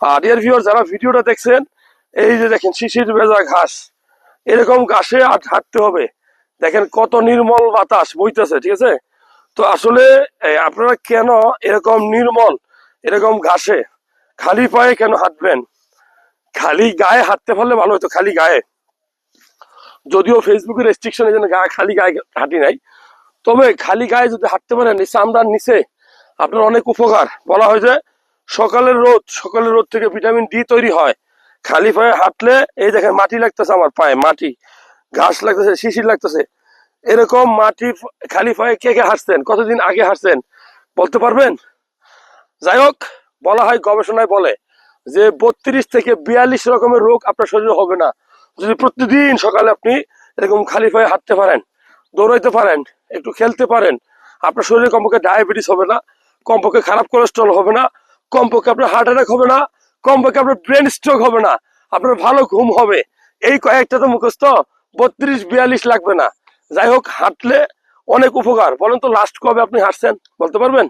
আর dear viewer যারা ভিডিওটা দেখছেন, এই যে দেখেন, শিশির ভেজা ঘাস। এরকম ঘাসে হাঁট- হাঁটতে হবে। দেখেন কত নির্মল বাতাস বইতেছে, ঠিক আছে? তো আসলে আপনারা কেন এরকম নির্মল, এরকম ঘাসে খালি পায়ে কেন হাঁটবেন? খালি গায়ে হাঁটতে পারলে ভালো হতো, খালি গায়ে। যদিও ফেসবুকের রেস্ট্রিকশন এই জন্য গায়ে খালি গায়ে হাঁটি নাই। তবে খালি গায়ে যদি হাঁটতে পারেন চামড়ার নিচে আপনার অনেক উপকার। বলা হয় যে সকালের রোদ সকালের রোদ থেকে ভিটামিন ডি তৈরি হয়। খালি পায়ে হাঁটলে, এই দেখেন মাটি লাগতেছে আমার পায়ে, মাটি। ঘাস লাগতেছে, শিশির লাগতেছে। এরকম মাটি খালি পায়ে কে কে হাঁটছেন? কতদিন আগে হাঁটছেন? বলতে পারবেন? যাই হোক, বলা হয় গবেষণায় বলে যে বত্রিশ থেকে বিয়াল্লিশ রকমের রোগ আপনার শরীরে হবে না। যদি প্রতিদিন সকালে আপনি এরকম খালি পায়ে হাঁটতে পারেন, দৌড়াইতে পারেন, একটু খেলতে পারেন, আপনার শরীরে কমপক্ষে ডায়াবেটিস হবে না, কমপক্ষে খারাপ কোলেস্ট্রল হবে না কমপক্ষে আপনার হার্ট অ্যাটাক হবে না, কমপক্ষে আপনার ব্রেন স্ট্রোক হবে না, আপনার ভালো ঘুম হবে। এই কয়েকটা তো মুখস্থ, বত্রিশ, বিয়াল্লিশ লাগবে না। যাই হোক, হাঁটলে অনেক উপকার। বলেন তো লাস্ট কবে আপনি হাঁটছেন, বলতে পারবেন?